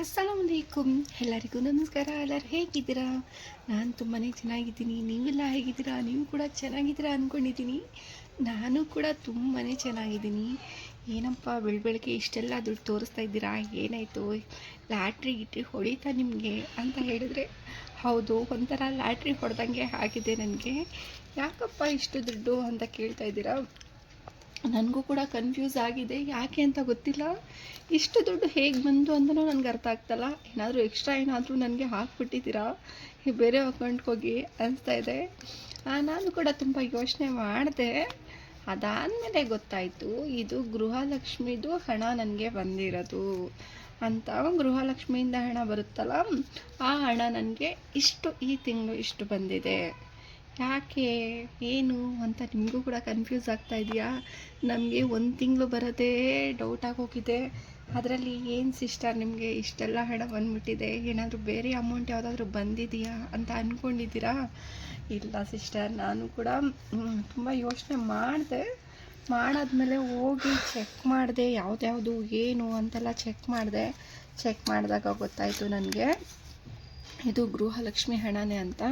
ಅಸ್ಸಲಾಮಲೈಕುಮ್ ಎಲ್ಲರಿಗೂ ನಮಸ್ಕಾರ, ಎಲ್ಲರೂ ಹೇಗಿದ್ದೀರಾ? ನಾನು ತುಂಬಾ ಚೆನ್ನಾಗಿದ್ದೀನಿ. ನೀವೆಲ್ಲ ಹೇಗಿದ್ದೀರಾ? ನೀವು ಕೂಡ ಚೆನ್ನಾಗಿದ್ದೀರಾ ಅಂದ್ಕೊಂಡಿದ್ದೀನಿ ನಾನು ಕೂಡ ತುಂಬಾ ಚೆನ್ನಾಗಿದ್ದೀನಿ. ಏನಪ್ಪ ಬೆಳ ಬೆಳಗ್ಗೆ ಇಷ್ಟೆಲ್ಲ ದುಡ್ಡು ತೋರಿಸ್ತಾ ಇದ್ದೀರಾ? ಏನಾಯಿತು? ಲ್ಯಾಟ್ರಿ ಗಿಟ್ರಿ ಹೊಡಿತಾ ನಿಮಗೆ ಅಂತ ಹೇಳಿದ್ರೆ, ಹೌದು, ಒಂಥರ ಲ್ಯಾಟ್ರಿ ಹೊಡೆದಂಗೆ ಆಗಿದೆ ನನಗೆ. ಯಾಕಪ್ಪ ಇಷ್ಟು ದುಡ್ಡು ಅಂತ ಕೇಳ್ತಾ ಇದ್ದೀರಾ? ನನಗೂ ಕೂಡ ಕನ್ಫ್ಯೂಸ್ ಆಗಿದೆ. ಯಾಕೆ ಅಂತ ಗೊತ್ತಿಲ್ಲ. ಇಷ್ಟು ದುಡ್ಡು ಹೇಗೆ ಬಂತು ಅಂತಲೂ ನನಗೆ ಅರ್ಥ ಆಗ್ತಲ್ಲ. ಏನಾದರೂ ಎಕ್ಸ್ಟ್ರಾ ಏನಾದರೂ ನನಗೆ ಹಾಕ್ಬಿಟ್ಟಿದ್ದೀರಾ? ಬೇರೆ ಅಕೌಂಟ್ಗೆ ಹೋಗಿ ಅನಿಸ್ತಾ ಇದೆ. ನಾನು ಕೂಡ ತುಂಬ ಯೋಚನೆ ಮಾಡಿದೆ. ಅದಾದಮೇಲೆ ಗೊತ್ತಾಯಿತು, ಇದು ಗೃಹಲಕ್ಷ್ಮಿದು ಹಣ ನನಗೆ ಬಂದಿರೋದು. ಅಂತ ಗೃಹಲಕ್ಷ್ಮಿಯಿಂದ ಹಣ ಬರುತ್ತಲ್ಲ, ಆ ಹಣ ನನಗೆ ಇಷ್ಟು ಈ ತಿಂಗಳು ಇಷ್ಟು ಬಂದಿದೆ. ಯಾಕೆ? ಏನು ಅಂತ ನಿಮಗೂ ಕೂಡ ಕನ್ಫ್ಯೂಸ್ ಆಗ್ತಾ ಇದೆಯಾ? ನಮಗೆ ಒಂದು ತಿಂಗಳು ಬರೋದೇ ಡೌಟ್ ಆಗೋಗಿದೆ. ಅದರಲ್ಲಿ ಏನು ಸಿಸ್ಟರ್ ನಿಮಗೆ ಇಷ್ಟೆಲ್ಲ ಹಣ ಬಂದ್ಬಿಟ್ಟಿದೆ? ಏನಾದರೂ ಬೇರೆ ಅಮೌಂಟ್ ಯಾವುದಾದ್ರೂ ಬಂದಿದೆಯಾ ಅಂತ ಅಂದ್ಕೊಂಡಿದ್ದೀರಾ ಇಲ್ಲ ಸಿಸ್ಟರ್ ನಾನು ಕೂಡ ತುಂಬ ಯೋಚನೆ ಮಾಡಿದೆ. ಮಾಡಾದ್ಮೇಲೆ ಹೋಗಿ ಚೆಕ್ ಮಾಡಿದೆ, ಯಾವುದ್ಯಾವುದು, ಏನು ಅಂತೆಲ್ಲ ಚೆಕ್ ಮಾಡಿದೆ. ಚೆಕ್ ಮಾಡಿದಾಗ ಗೊತ್ತಾಯಿತು ನನಗೆ. ಇದು ಗೃಹಲಕ್ಷ್ಮಿ ಹಣನೇ ಅಂತ.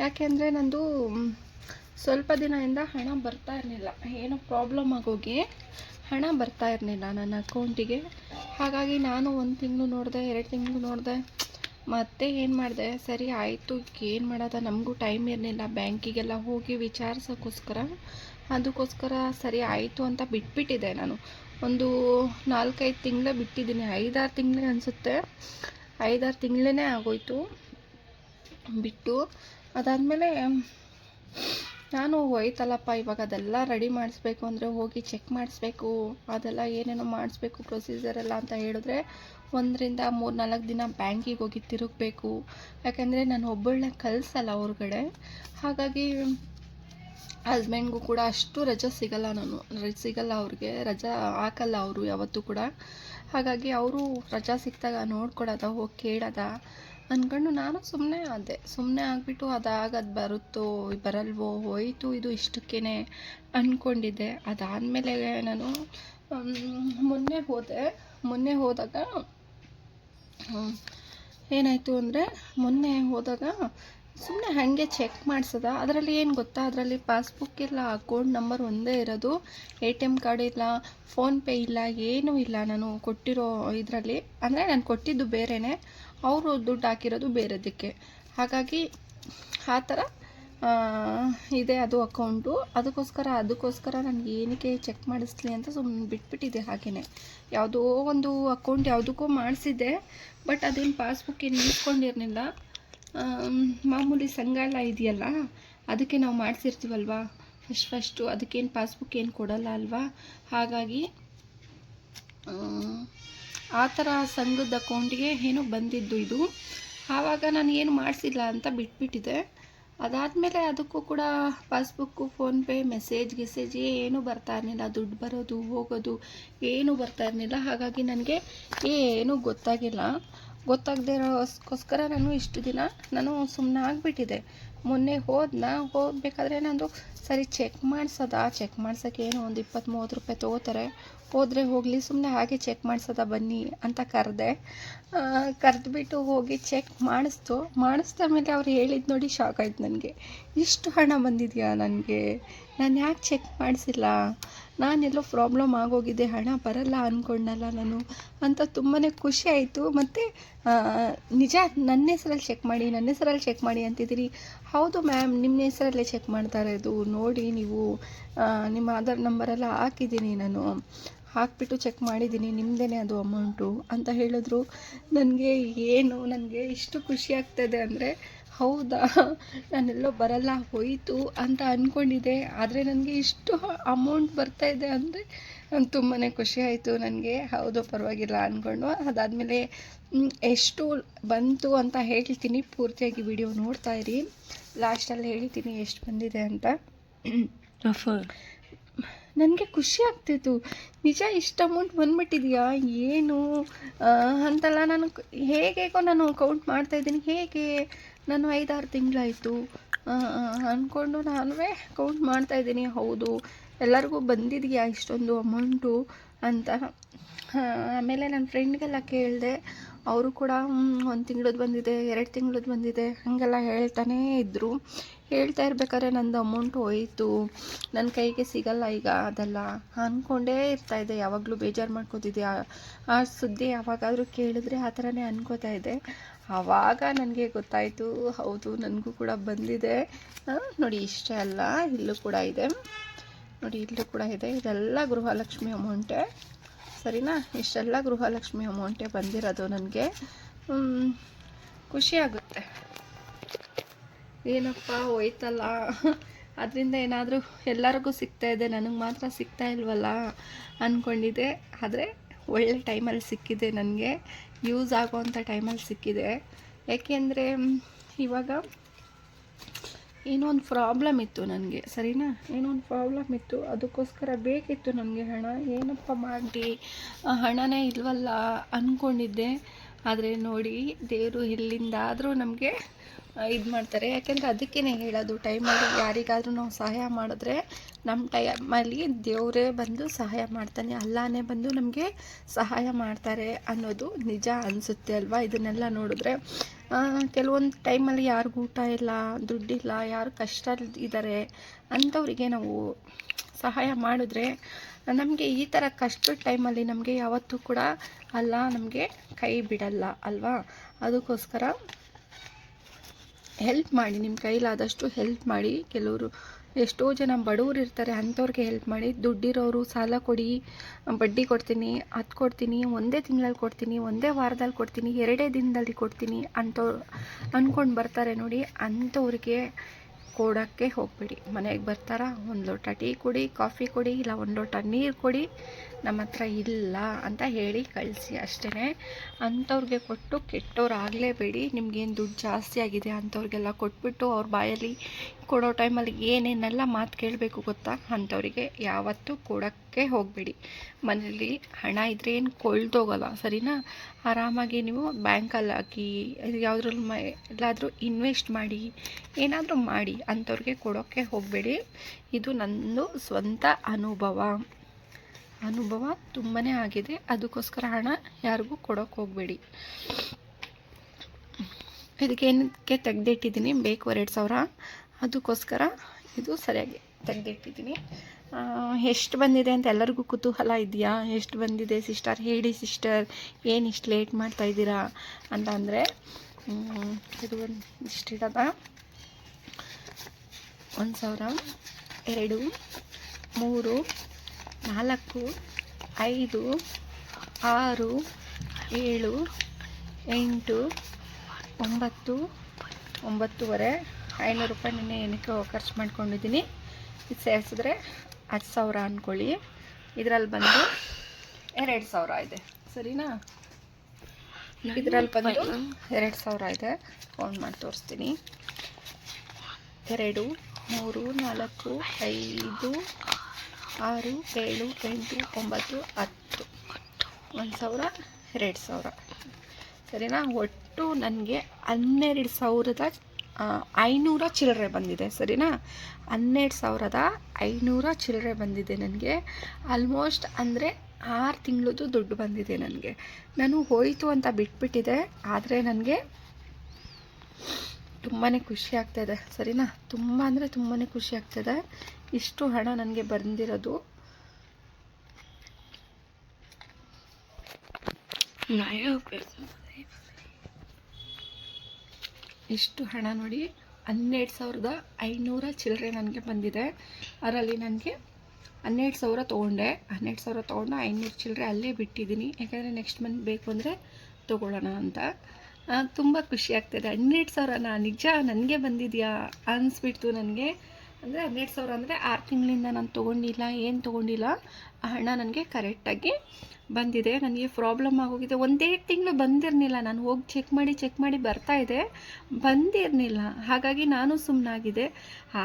ಯಾಕೆಂದರೆ ನಂದು ಸ್ವಲ್ಪ ದಿನದಿಂದ ಹಣ ಬರ್ತಾ ಇರಲಿಲ್ಲ. ಏನೋ ಪ್ರಾಬ್ಲಮ್ ಆಗೋಗಿ ಹಣ ಬರ್ತಾ ಇರಲಿಲ್ಲ ನನ್ನ ಅಕೌಂಟಿಗೆ ಹಾಗಾಗಿ ನಾನು ಒಂದು ತಿಂಗಳು ನೋಡಿದೆ, ಎರಡು ತಿಂಗಳು ನೋಡಿದೆ. ಮತ್ತೆ ಏನು ಮಾಡಿದೆ? ಸರಿ ಆಯಿತು, ಏನು ಮಾಡೋದ? ನಮಗೂ ಟೈಮ್ ಇರಲಿಲ್ಲ. ಬ್ಯಾಂಕಿಗೆಲ್ಲ ಹೋಗಿ ವಿಚಾರಿಸೋಕ್ಕೋಸ್ಕರ. ಅದಕ್ಕೋಸ್ಕರ ಸರಿ ಆಯಿತು ಅಂತ ಬಿಟ್ಬಿಟ್ಟಿದ್ದೆ ನಾನು. ಒಂದು ನಾಲ್ಕೈದು ತಿಂಗಳೇ ಬಿಟ್ಟಿದ್ದೀನಿ. ಐದಾರು ತಿಂಗಳೇ ಅನಿಸುತ್ತೆ. ಐದಾರು ತಿಂಗಳೇ ಆಗೋಯ್ತು. ಬಿಟ್ಟು ಅದಾದಮೇಲೆ ನಾನು ಹೋಯ್ತಲ್ಲಪ್ಪ, ಇವಾಗ ಅದೆಲ್ಲ ರೆಡಿ ಮಾಡಿಸ್ಬೇಕು ಅಂದರೆ ಹೋಗಿ ಚೆಕ್ ಮಾಡಿಸ್ಬೇಕು. ಅದೆಲ್ಲ ಏನೇನೋ ಮಾಡಿಸ್ಬೇಕು ಪ್ರೊಸೀಜರ್ ಎಲ್ಲ ಅಂತ ಹೇಳಿದ್ರೆ ಒಂದರಿಂದ ಮೂರು ನಾಲ್ಕು ದಿನ ಬ್ಯಾಂಕಿಗೆ ಹೋಗಿ ತಿರುಗಬೇಕು. ಯಾಕೆಂದರೆ ನಾನು ಒಬ್ಬಳನ್ನ ಕಲಿಸಲ್ಲ ಹೊರಗಡೆ. ಹಾಗಾಗಿ ಹಸ್ಬೆಂಡ್ಗೂ ಕೂಡ ಅಷ್ಟು ರಜಾ ಸಿಗಲ್ಲ ನಾನು. ಸಿಗಲ್ಲ ಅವ್ರಿಗೆ. ರಜಾ ಹಾಕಲ್ಲ ಅವರು ಯಾವತ್ತೂ ಕೂಡ. ಹಾಗಾಗಿ ಅವರು ರಜಾ ಸಿಕ್ಕಿದಾಗ ನೋಡ್ಕೊಡೋದ, ಹೋಗಿ ಕೇಳೋದ ಅಂದ್ಕೊಂಡು ನಾನು ಸುಮ್ಮನೆ ಆದೆ. ಸುಮ್ಮನೆ ಆಗಿಬಿಟ್ಟು ಅದಾಗದು ಬರುತ್ತೋ ಬರಲ್ವೋ, ಹೋಯಿತು ಇದು ಇಷ್ಟಕ್ಕೇ ಅಂದ್ಕೊಂಡಿದ್ದೆ ಅದಾದಮೇಲೆ ನಾನು ಮೊನ್ನೆ ಹೋದೆ. ಮೊನ್ನೆ ಹೋದಾಗ ಏನಾಯಿತು ಅಂದರೆ, ಮೊನ್ನೆ ಹೋದಾಗ ಸುಮ್ಮನೆ ಹಾಗೆ ಚೆಕ್ ಮಾಡಿಸದ. ಅದರಲ್ಲಿ ಏನು ಗೊತ್ತಾ? ಅದರಲ್ಲಿ ಪಾಸ್ಬುಕ್ ಇಲ್ಲ ಅಕೌಂಟ್ ನಂಬರ್ ಒಂದೇ ಇರೋದು. ಎ ಟಿ ಎಂ ಕಾರ್ಡ್ ಇಲ್ಲ ಫೋನ್ಪೇ ಇಲ್ಲ, ಏನೂ ಇಲ್ಲ ನಾನು ಕೊಟ್ಟಿರೋ ಇದರಲ್ಲಿ. ಅಂದರೆ ನಾನು ಕೊಟ್ಟಿದ್ದು ಬೇರೆಯೇ ಅವರು ದುಡ್ಡು ಹಾಕಿರೋದು ಬೇರೆದಕ್ಕೆ. ಹಾಗಾಗಿ ಆ ಥರ ಇದೆ ಅದು ಅಕೌಂಟು ಅದಕ್ಕೋಸ್ಕರ ಅದಕ್ಕೋಸ್ಕರ ನಾನು ಏನಕ್ಕೆ ಚೆಕ್ ಮಾಡಿಸ್ಲಿ ಅಂತ ಸುಮ್ಮನೆ ಬಿಟ್ಬಿಟ್ಟಿದೆ ಹಾಗೆಯೇ ಯಾವುದೋ ಒಂದು ಅಕೌಂಟ್ ಯಾವುದಕ್ಕೂ ಮಾಡಿಸಿದ್ದೆ ಬಟ್ ಅದೇನು ಪಾಸ್ಬುಕ್ ಏನು ನಿಲ್ಸ್ಕೊಂಡಿರಲಿಲ್ಲ ಮಾಮೂಲಿ ಸಂಗಾಳ ಇದೆಯಲ್ಲ ಅದಕ್ಕೆ ನಾವು ಮಾಡಿಸಿರ್ತೀವಲ್ವಾ? ಫಸ್ಟ್ ಫಸ್ಟು ಅದಕ್ಕೇನು ಪಾಸ್ಬುಕ್ ಏನು ಕೊಡಲ್ಲ ಅಲ್ವಾ? ಹಾಗಾಗಿ ಆ, ಥರ ಸಂಘದ ಅಕೌಂಟಿಗೆ ಏನೋ ಬಂದಿದ್ದು ಇದು. ಆವಾಗ ನಾನು ಏನು ಮಾಡಿಸಿಲ್ಲ ಅಂತ ಬಿಟ್ಬಿಟ್ಟಿದೆ. ಅದಾದಮೇಲೆ ಅದಕ್ಕೂ ಕೂಡ ಪಾಸ್ಬುಕ್ಕು ಫೋನ್ಪೇ ಮೆಸೇಜ್ ಗೆಸೇಜ್ ಏನೂ ಬರ್ತಾ ಇರಲಿಲ್ಲ. ದುಡ್ಡು ಬರೋದು ಹೋಗೋದು ಏನೂ ಬರ್ತಾ ಇರಲಿಲ್ಲ. ಹಾಗಾಗಿ ನನಗೆ ಏನೂ ಗೊತ್ತಾಗಿಲ್ಲ. ಗೊತ್ತಾಗದೇ ಇರೋಸ್ಕೋಸ್ಕರ ನಾನು ಇಷ್ಟು ದಿನ ನಾನು ಸುಮ್ಮನೆ ಆಗಿಬಿಟ್ಟಿದೆ ಮೊನ್ನೆ ಹೋದ್ನ? ಹೋಗಬೇಕಾದ್ರೆ ನಾನು ಸರಿ ಚೆಕ್ ಮಾಡಿಸೋದ. ಚೆಕ್ ಮಾಡ್ಸೋಕ್ಕೆ ಏನು ಒಂದು ಇಪ್ಪತ್ತು ಮೂವತ್ತು ರೂಪಾಯಿ ತೊಗೋತಾರೆ. ಹೋದರೆ ಹೋಗಲಿ ಸುಮ್ಮನೆ ಹಾಗೆ ಚೆಕ್ ಮಾಡಿಸೋದ ಬನ್ನಿ ಅಂತ ಕರೆದೆ. ಕರೆದುಬಿಟ್ಟು ಹೋಗಿ ಚೆಕ್ ಮಾಡಿಸ್ತು. ಮಾಡಿಸ್ದ ಮೇಲೆ ಅವ್ರು ಹೇಳಿದ್ದು ನೋಡಿ ಶಾಕ್ ಆಯ್ತು ನನಗೆ. ಇಷ್ಟು ಹಣ ಬಂದಿದೆಯಾ ನನಗೆ? ನಾನು ಯಾಕೆ ಚೆಕ್ ಮಾಡಿಸಿಲ್ಲ? ನಾನೆಲ್ಲೋ ಪ್ರಾಬ್ಲಮ್ ಆಗೋಗಿದೆ, ಹಣ ಬರಲ್ಲ ಅಂದ್ಕೊಂಡಲ್ಲ ನಾನು ಅಂತ ತುಂಬಾ ಖುಷಿ ಆಯಿತು. ಮತ್ತು ನಿಜ ನನ್ನ ಹೆಸರಲ್ಲಿ ಚೆಕ್ ಮಾಡಿ, ನನ್ನ ಹೆಸರಲ್ಲಿ ಚೆಕ್ ಮಾಡಿ ಅಂತಿದ್ದೀರಿ. ಹೌದು ಮ್ಯಾಮ್ ನಿಮ್ಮ ಹೆಸರಲ್ಲೇ ಚೆಕ್ ಮಾಡ್ತಾ ಇರೋದು ನೋಡಿ ನೀವು ನಿಮ್ಮ ಆಧಾರ್ ನಂಬರೆಲ್ಲ ಹಾಕಿದ್ದೀನಿ ನಾನು. ಹಾಕ್ಬಿಟ್ಟು ಚೆಕ್ ಮಾಡಿದ್ದೀನಿ ನಿಮ್ಮದೇ ಅದು ಅಮೌಂಟು ಅಂತ ಹೇಳಿದ್ರು. ನನಗೆ ಏನು, ನನಗೆ ಇಷ್ಟು ಖುಷಿ ಆಗ್ತದೆ ಅಂದರೆ ಹೌದಾ? ನಾನೆಲ್ಲೋ ಬರಲ್ಲ ಹೋಯಿತು ಅಂತ ಅಂದ್ಕೊಂಡಿದ್ದೆ ಆದರೆ ನನಗೆ ಇಷ್ಟು ಅಮೌಂಟ್ ಬರ್ತಾ ಇದೆ ಅಂದರೆ ನಂಗೆ ತುಂಬಾ ಖುಷಿ ಆಯಿತು. ನನಗೆ ಹೌದು ಪರವಾಗಿಲ್ಲ ಅಂದ್ಕೊಂಡು ಅದಾದಮೇಲೆ ಎಷ್ಟು ಬಂತು ಅಂತ ಹೇಳ್ತೀನಿ. ಪೂರ್ತಿಯಾಗಿ ವಿಡಿಯೋ ನೋಡ್ತಾ ಇರಿ. ಲಾಸ್ಟಲ್ಲಿ ಹೇಳ್ತೀನಿ ಎಷ್ಟು ಬಂದಿದೆ ಅಂತ. ನನಗೆ ಖುಷಿ ಆಗ್ತಿತ್ತು. ನಿಜ ಇಷ್ಟು ಅಮೌಂಟ್ ಬಂದ್ಬಿಟ್ಟಿದೆಯಾ? ಏನು? ಅಂತಲ್ಲ ನಾನು ಹೇಗೆ ಹೇಗೇಗೋ ನಾನು ಕೌಂಟ್ ಮಾಡ್ತಾಯಿದ್ದೀನಿ ಹೇಗೆ? ನಾನು ಐದಾರು ತಿಂಗಳಾಯಿತು. ಅಂದ್ಕೊಂಡು ನಾನು ಕೌಂಟ್ ಮಾಡ್ತಾಯಿದ್ದೀನಿ ಹೌದು, ಎಲ್ಲರಿಗೂ ಬಂದಿದೆಯಾ ಇಷ್ಟೊಂದು ಅಮೌಂಟು ಅಂತ. ಆಮೇಲೆ ನನ್ನ ಫ್ರೆಂಡ್ಗೆಲ್ಲ ಕೇಳಿದೆ, ಅವರು ಕೂಡ ಒಂದು ತಿಂಗಳದ್ದು ಬಂದಿದೆ, ಎರಡು ತಿಂಗಳದ್ದು ಬಂದಿದೆ, ಹಾಗೆಲ್ಲ ಹೇಳ್ತಾನೇ ಇದ್ದರು ಹೇಳ್ತಾ ಇರ್ಬೇಕಾದ್ರೆ ನಂದು ಅಮೌಂಟ್ ಹೋಯಿತು. ನನ್ನ ಕೈಗೆ ಸಿಗಲ್ಲ ಈಗ ಅದೆಲ್ಲ. ಅಂದ್ಕೊಂಡೇ ಇದೆ. ಯಾವಾಗಲೂ ಬೇಜಾರು ಮಾಡ್ಕೋತಿದ್ದೆ ಆ- ಸುದ್ದಿ ಯಾವಾಗಾದರೂ ಕೇಳಿದ್ರೆ ಆ ಥರನೇ ಅನ್ಕೋತಾ ಇದ್ದೆ ಆವಾಗ ನನಗೆ ಗೊತ್ತಾಯಿತು. ಹೌದು, ನನಗೂ ಕೂಡ ಬಂದಿದೆ. ನೋಡಿ, ಇಷ್ಟೇ ಅಲ್ಲ. ಇಲ್ಲೂ ಕೂಡ ಇದೆ. ನೋಡಿ, ಇಲ್ಲೂ ಕೂಡ ಇದೆ. ಇದೆಲ್ಲ ಗೃಹಲಕ್ಷ್ಮಿ ಅಮೌಂಟೇ ಸರಿನಾ? ಇಷ್ಟೆಲ್ಲ ಗೃಹಲಕ್ಷ್ಮಿ ಅಮೌಂಟೇ ಬಂದಿರೋದು ನನಗೆ. ಖುಷಿ ಆಗುತ್ತೆ. ಏನಪ್ಪ, ಹೋಯ್ತಲ್ಲ. ಅದರಿಂದ ಏನಾದರೂ ಎಲ್ಲರಿಗೂ ಸಿಗ್ತಾ ಇದೆ. ನನಗೆ ಮಾತ್ರ ಸಿಗ್ತಾ ಇಲ್ವಲ್ಲ ಅಂದ್ಕೊಂಡಿದ್ದೆ ಆದರೆ ಒಳ್ಳೆ ಟೈಮಲ್ಲಿ ಸಿಕ್ಕಿದೆ ನನಗೆ. ಯೂಸ್ ಆಗೋವಂಥ ಟೈಮಲ್ಲಿ ಸಿಕ್ಕಿದೆ. ಯಾಕೆಂದರೆ ಇವಾಗ ಏನೋ ಒಂದು ಪ್ರಾಬ್ಲಮ್ ಇತ್ತು ನನಗೆ. ಸರಿನಾ? ಏನೋ ಒಂದು ಪ್ರಾಬ್ಲಮ್ ಇತ್ತು. ಅದಕ್ಕೋಸ್ಕರ ಬೇಕಿತ್ತು ನನಗೆ ಹಣ. ಏನಪ್ಪ ಮಾಡಿ ಹಣನೇ ಇಲ್ವಲ್ಲ ಅಂದ್ಕೊಂಡಿದ್ದೆ ಆದರೆ ನೋಡಿ, ದೇವರು ಇಲ್ಲಿಂದಾದರೂ ನಮಗೆ ಇದು ಮಾಡ್ತಾರೆ. ಯಾಕೆಂದರೆ ಅದಕ್ಕೇ ಹೇಳೋದು ಟೈಮಲ್ಲಿ ಯಾರಿಗಾದರೂ ನಾವು ಸಹಾಯ ಮಾಡಿದ್ರೆ ನಮ್ಮ ಟೈಮಲ್ಲಿ ದೇವರೇ ಬಂದು ಸಹಾಯ ಮಾಡ್ತಾನೆ, ಅಲ್ಲಾನೇ ಬಂದು ನಮಗೆ ಸಹಾಯ ಮಾಡ್ತಾರೆ ಅನ್ನೋದು ನಿಜ ಅನಿಸುತ್ತೆ ಅಲ್ವಾ? ಇದನ್ನೆಲ್ಲ ನೋಡಿದ್ರೆ ಕೆಲವೊಂದು ಟೈಮಲ್ಲಿ ಯಾರಿಗೂ ಊಟ ಇಲ್ಲ, ದುಡ್ಡಿಲ್ಲ, ಯಾರು ಕಷ್ಟ ಇದ್ದಾರೆ ಅಂಥವರಿಗೆ ನಾವು ಸಹಾಯ ಮಾಡಿದ್ರೆ ನಮಗೆ ಈ ಥರ ಕಷ್ಟದ ಟೈಮಲ್ಲಿ ನಮಗೆ ಯಾವತ್ತೂ ಕೂಡ ಅಲ್ಲ, ನಮಗೆ ಕೈ ಬಿಡಲ್ಲ ಅಲ್ವಾ? ಅದಕ್ಕೋಸ್ಕರ ಹೆಲ್ಪ್ ಮಾಡಿ ನಿಮ್ಮ ಕೈಲಾದಷ್ಟು ಹೆಲ್ಪ್ ಮಾಡಿ. ಕೆಲವರು ಎಷ್ಟೋ ಜನ ಬಡವರು ಇರ್ತಾರೆ, ಅಂಥವ್ರಿಗೆ ಹೆಲ್ಪ್ ಮಾಡಿ. ದುಡ್ಡಿರೋರು ಸಾಲ ಕೊಡಿ, ಬಡ್ಡಿ ಕೊಡ್ತೀನಿ, ಅದು ಕೊಡ್ತೀನಿ, ಒಂದೇ ತಿಂಗಳಲ್ಲಿ ಕೊಡ್ತೀನಿ, ಒಂದೇ ವಾರದಲ್ಲಿ ಕೊಡ್ತೀನಿ, ಎರಡೇ ದಿನದಲ್ಲಿ ಕೊಡ್ತೀನಿ ಅಂಥವ್ರು ಅಂದ್ಕೊಂಡು ಬರ್ತಾರೆ ನೋಡಿ. ಅಂಥವ್ರಿಗೆ ಕೊಡೋಕ್ಕೆ ಹೋಗಬೇಡಿ. ಮನೆಗೆ ಬರ್ತಾರ? ಒಂದು ಲೋಟ ಟೀ ಕೊಡಿ, ಕಾಫಿ ಕೊಡಿ, ಇಲ್ಲ ಒಂದು ಲೋಟ ನೀರು ಕೊಡಿ, ನಮ್ಮ ಹತ್ರ ಇಲ್ಲ ಅಂತ ಹೇಳಿ ಕಳಿಸಿ ಅಷ್ಟೇ ಅಂಥವ್ರಿಗೆ ಕೊಟ್ಟು ಕೆಟ್ಟವ್ರು ಆಗಲೇಬೇಡಿ ನಿಮ್ಗೇನು ದುಡ್ಡು ಜಾಸ್ತಿ ಆಗಿದೆ ಅಂಥವ್ರಿಗೆಲ್ಲ ಕೊಟ್ಬಿಟ್ಟು ಅವ್ರ ಬಾಯಲ್ಲಿ ಕೊಡೋ ಟೈಮಲ್ಲಿ ಏನೇನೆಲ್ಲ ಮಾತು ಕೇಳಬೇಕು ಗೊತ್ತಾ? ಅಂಥವ್ರಿಗೆ ಯಾವತ್ತೂ ಕೊಡೋಕ್ಕೆ ಹೋಗಬೇಡಿ. ಮನೇಲಿ ಹಣ ಇದ್ದರೆ ಏನು ಕೊಳ್ತೋಗಲ್ಲ ಸರಿನಾ? ಆರಾಮಾಗಿ ನೀವು ಬ್ಯಾಂಕಲ್ಲಿ ಹಾಕಿ, ಯಾವುದ್ರಲ್ಲಿ ಮ ಎಲ್ಲಾದರೂ ಇನ್ವೆಸ್ಟ್ ಮಾಡಿ, ಏನಾದರೂ ಮಾಡಿ. ಅಂಥವ್ರಿಗೆ ಕೊಡೋಕ್ಕೆ ಹೋಗಬೇಡಿ. ಇದು ನನ್ನ ಸ್ವಂತ ಅನುಭವ. ಅನುಭವ ತುಂಬಾ ಆಗಿದೆ. ಅದಕ್ಕೋಸ್ಕರ ಹಣ ಯಾರಿಗೂ ಕೊಡೋಕ್ಕೆ ಹೋಗಬೇಡಿ. ಇದಕ್ಕೆ ಏನಕ್ಕೆ ತೆಗೆದಿಟ್ಟಿದ್ದೀನಿ? ಬೇಕು ಎರಡು ಸಾವಿರ. ಅದಕ್ಕೋಸ್ಕರ ಇದು ಸರಿಯಾಗಿ ತೆಗೆದಿಟ್ಟಿದ್ದೀನಿ. ಎಷ್ಟು ಬಂದಿದೆ ಅಂತ ಎಲ್ಲರಿಗೂ ಕುತೂಹಲ ಇದೆಯಾ? ಎಷ್ಟು ಬಂದಿದೆ ಸಿಸ್ಟರ್? ಹೇಳಿ ಸಿಸ್ಟರ್, ಏನು ಇಷ್ಟು ಲೇಟ್ ಮಾಡ್ತಾ ಇದ್ದೀರಾ? ಅಂತ ಅಂದರೆ ಇದು ಒಂದು ಇಷ್ಟಿಡದ ಒಂದು ಸಾವಿರ ಎರಡು ಮೂರು ನಾಲ್ಕು ಐದು ಆರು ಏಳು ಎಂಟು ಒಂಬತ್ತು ಒಂಬತ್ತುವರೆ. ಐನೂರು ರೂಪಾಯಿ ನಿನ್ನೆ ಏನಕ್ಕೆ ಖರ್ಚು ಮಾಡ್ಕೊಂಡಿದ್ದೀನಿ. ಇದು ಸೇರಿಸಿದ್ರೆ ಹತ್ತು ಸಾವಿರ ಅಂದ್ಕೊಳ್ಳಿ. ಇದರಲ್ಲಿ ಬಂದು ಎರಡು ಸಾವಿರ ಇದೆ. ಸರಿನಾ? ಇದರಲ್ಲಿ ಬಂದು ಎರಡು ಸಾವಿರ ಇದೆ. ಫೋನ್ ಮಾಡಿ ತೋರಿಸ್ತೀನಿ. ಎರಡು ಮೂರು, ನಾಲ್ಕು, ಐದು, ಆರು, ಏಳು, ಎಂಟು, ಒಂಬತ್ತು, ಹತ್ತು. ಒಂದು ಸಾವಿರ, ಎರಡು ಸಾವಿರ. ಸರಿನಾ? ಒಟ್ಟು ನನಗೆ ಹನ್ನೆರಡು ಸಾವಿರದ ಐನೂರ ಚಿಲ್ಲರೆ ಬಂದಿದೆ. ಸರಿನಾ? ಹನ್ನೆರಡು ಸಾವಿರದ ಐನೂರ ಚಿಲ್ಲರೆ ಬಂದಿದೆ ನನಗೆ. ಆಲ್ಮೋಸ್ಟ್ ಅಂದರೆ ಆರು ತಿಂಗಳದ್ದು ದುಡ್ಡು ಬಂದಿದೆ ನನಗೆ. ನಾನು ಹೋಯಿತು ಅಂತ ಬಿಟ್ಬಿಟ್ಟಿದೆ. ಆದರೆ ನನಗೆ ತುಂಬಾ ಖುಷಿ ಆಗ್ತಾಯಿದೆ ಸರಿನಾ? ತುಂಬ ಅಂದರೆ ತುಂಬಾ ಖುಷಿ ಆಗ್ತಾಯಿದೆ ಇಷ್ಟು ಹಣ ನನಗೆ ಬಂದಿರೋದು. ಇಷ್ಟು ಹಣ ನೋಡಿ ಹನ್ನೆರಡು ಸಾವಿರದ ಐನೂರ ಚಿಲ್ಲರೆ ನನಗೆ ಬಂದಿದೆ. ಅದರಲ್ಲಿ ನನಗೆ ಹನ್ನೆರಡು ಸಾವಿರ ತೊಗೊಂಡೆ. ಹನ್ನೆರಡು ಸಾವಿರ ತೊಗೊಂಡು ಐನೂರು ಚಿಲ್ಲರೆ ಅಲ್ಲೇ ಬಿಟ್ಟಿದ್ದೀನಿ. ಯಾಕಂದರೆ ನೆಕ್ಸ್ಟ್ ಮಂತ್ ಬೇಕು ಅಂದರೆ ತೊಗೊಳ್ಳೋಣ ಅಂತ. ತುಂಬ ಖುಷಿ ಆಗ್ತದೆ. ಹನ್ನೆರಡು ಸಾವಿರನ ನಿಜ ನನಗೆ ಬಂದಿದೆಯಾ ಅನಿಸ್ಬಿಡ್ತು ನನಗೆ. ಅಂದರೆ ಹನ್ನೆರಡು ಸಾವಿರ ಅಂದರೆ ಆರು ತಿಂಗಳಿಂದ ನಾನು ತೊಗೊಂಡಿಲ್ಲ, ಏನು ತೊಗೊಂಡಿಲ್ಲ. ಆ ಹಣ ನನಗೆ ಕರೆಕ್ಟಾಗಿ ಬಂದಿದೆ. ನನಗೆ ಪ್ರಾಬ್ಲಮ್ ಆಗೋಗಿದೆ. ಒಂದೇ ತಿಂಗಳು ಬಂದಿರಲಿಲ್ಲ. ನಾನು ಹೋಗಿ ಚೆಕ್ ಮಾಡಿ ಚೆಕ್ ಮಾಡಿ ಬರ್ತಾ ಇದೆ. ಬಂದಿರಲಿಲ್ಲ. ಹಾಗಾಗಿ ನಾನು ಸುಮ್ಮನಾಗಿದೆ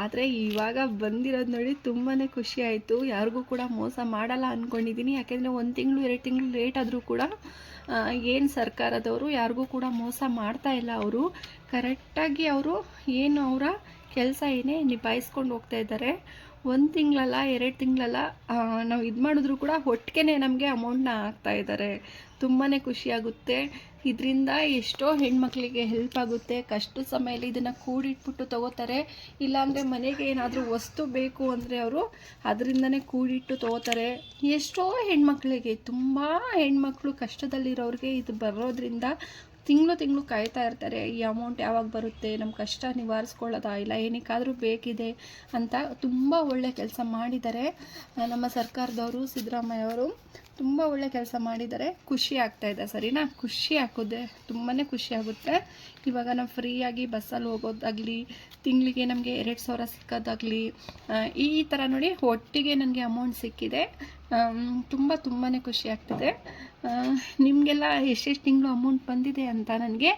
ಆದರೆ ಇವಾಗ ಬಂದಿರೋದು ನೋಡಿ ತುಂಬಾ ಖುಷಿ ಆಯಿತು. ಯಾರಿಗೂ ಕೂಡ ಮೋಸ ಮಾಡಲ್ಲ ಅಂದ್ಕೊಂಡಿದ್ದೀನಿ ಯಾಕೆಂದರೆ ಒಂದು ತಿಂಗಳು, ಎರಡು ತಿಂಗಳು ಲೇಟ್ ಆದರೂ ಕೂಡ ಏನು ಸರ್ಕಾರದವರು, ಯಾರಿಗೂ ಕೂಡ ಮೋಸ ಮಾಡ್ತಾ ಇಲ್ಲ ಅವರು. ಕರೆಕ್ಟಾಗಿ ಅವರು ಏನು ಅವರ ಕೆಲಸ ಏನೇ ನಿಭಾಯಿಸ್ಕೊಂಡು ಹೋಗ್ತಾ ಇದ್ದಾರೆ. ಒಂದು ತಿಂಗಳಲ್ಲ, ಎರಡು ತಿಂಗಳಲ್ಲ ನಾವು ಇದು ಮಾಡಿದ್ರು ಕೂಡ ಒಟ್ಟಿಗೆ ನಮಗೆ ಅಮೌಂಟ್ನ ಹಾಕ್ತಾ ಇದ್ದಾರೆ ತುಂಬಾ ಖುಷಿಯಾಗುತ್ತೆ ಇದರಿಂದ ಎಷ್ಟೋ ಹೆಣ್ಮಕ್ಳಿಗೆ ಹೆಲ್ಪ್ ಆಗುತ್ತೆ. ಕಷ್ಟ ಸಮಯದಲ್ಲಿ ಇದನ್ನು ಕೂಡಿಟ್ಬಿಟ್ಟು ತಗೋತಾರೆ. ಇಲ್ಲಾಂದರೆ ಮನೆಗೆ ಏನಾದರೂ ವಸ್ತು ಬೇಕು ಅಂದರೆ ಅವರು ಅದರಿಂದನೇ ಕೂಡಿಟ್ಟು ತಗೋತಾರೆ. ಎಷ್ಟೋ ಹೆಣ್ಮಕ್ಳಿಗೆ, ತುಂಬ ಹೆಣ್ಮಕ್ಳು ಕಷ್ಟದಲ್ಲಿರೋರಿಗೆ ಇದು ಬರೋದ್ರಿಂದ ತಿಂಗಳು ತಿಂಗಳು ಕಾಯ್ತಾ ಇರ್ತಾರೆ, ಈ ಅಮೌಂಟ್ ಯಾವಾಗ ಬರುತ್ತೆ ನಮ್ಮ ಕಷ್ಟ ನಿವಾರಿಸ್ಕೊಳ್ಳೋದಾ ಇಲ್ಲ, ಏನಕ್ಕಾದರೂ ಬೇಕಿದೆ ಅಂತ ತುಂಬ ಒಳ್ಳೆ ಕೆಲಸ ಮಾಡಿದ್ದಾರೆ. ನಮ್ಮ ಸರ್ಕಾರದವರು ಸಿದ್ದರಾಮಯ್ಯ ಅವರು ತುಂಬ ಒಳ್ಳೆ ಕೆಲಸ ಮಾಡಿದ್ದಾರೆ. ಖುಷಿ ಆಗ್ತಾಯಿದೆ ಸರಿನಾ? ಖುಷಿ ಆಗುತ್ತೆ ತುಂಬಾ ಖುಷಿ ಆಗುತ್ತೆ. ಇವಾಗ ನಾವು ಫ್ರೀಯಾಗಿ ಬಸ್ಸಲ್ಲಿ ಹೋಗೋದಾಗಲಿ, ತಿಂಗಳಿಗೆ ನಮಗೆ ಎರಡು ಸಾವಿರ ಸಿಕ್ಕೋದಾಗಲಿ ಈ ಥರ ನೋಡಿ ಒಟ್ಟಿಗೆ ನನಗೆ ಅಮೌಂಟ್ ಸಿಕ್ಕಿದೆ. ತುಂಬ ತುಂಬಾ ಖುಷಿ ಆಗ್ತಿದೆ. ನಿಮಗೆಲ್ಲ ಎಷ್ಟೆಷ್ಟು ತಿಂಗಳು ಅಮೌಂಟ್ ಬಂದಿದೆ ಅಂತ ನನಗೆ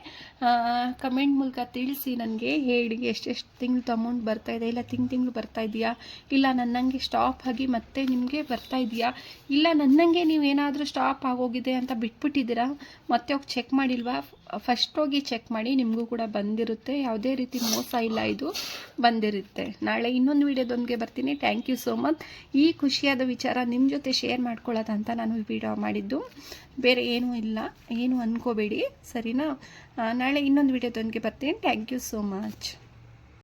ಕಮೆಂಟ್ ಮೂಲಕ ತಿಳಿಸಿ ನನಗೆ ಹೇಳಿ ಎಷ್ಟೆಷ್ಟು ತಿಂಗಳು ಅಮೌಂಟ್ ಬರ್ತಾ ಇದೆ. ಇಲ್ಲ, ತಿಂಗ್ ತಿಂಗಳು ಬರ್ತಾ ಇದೆಯಾ ಇಲ್ಲ, ನನ್ನಂಗೆ ಸ್ಟಾಪ್ ಆಗಿ ಮತ್ತೆ ನಿಮಗೆ ಬರ್ತಾ ಇದೆಯಾ ಇಲ್ಲ, ನನ್ನಂಗೆ ನೀವು ಏನಾದರೂ ಸ್ಟಾಪ್ ಆಗೋಗಿದೆ ಅಂತ ಬಿಟ್ಬಿಟ್ಟಿದ್ದೀರಾ? ಮತ್ತೆ ಹೋಗಿ ಚೆಕ್ ಮಾಡಿಲ್ವಾ? ಫಸ್ಟ್ ಹೋಗಿ ಚೆಕ್ ಮಾಡಿ ನಿಮಗೂ ಕೂಡ ಬಂದಿರುತ್ತೆ. ಯಾವುದೇ ರೀತಿ ಮೋಸ ಇಲ್ಲ, ಇದು ಬಂದಿರುತ್ತೆ. ನಾಳೆ ಇನ್ನೊಂದು ವೀಡಿಯೋದೊಂದಿಗೆ ಬರ್ತೀನಿ. ಥ್ಯಾಂಕ್ ಯು ಸೋ ಮಚ್ ಈ ಖುಷಿಯಾದ ವಿಚಾರ ನಿಮ್ಮ ಜೊತೆ ಶೇರ್ ಮಾಡ್ಕೊಳ್ಳೋದಂತ ನಾನು ವಿಡಿಯೋ ಮಾಡಿದ್ದು. ಬೇರೆ ಏನೂ ಇಲ್ಲ. ಏನು ಅಂದ್ಕೋಬೇಡಿ ಸರಿನಾ? ನಾಳೆ ಇನ್ನೊಂದು ವೀಡಿಯೋದೊಂದಿಗೆ ಬರ್ತೀನಿ. Thank you so much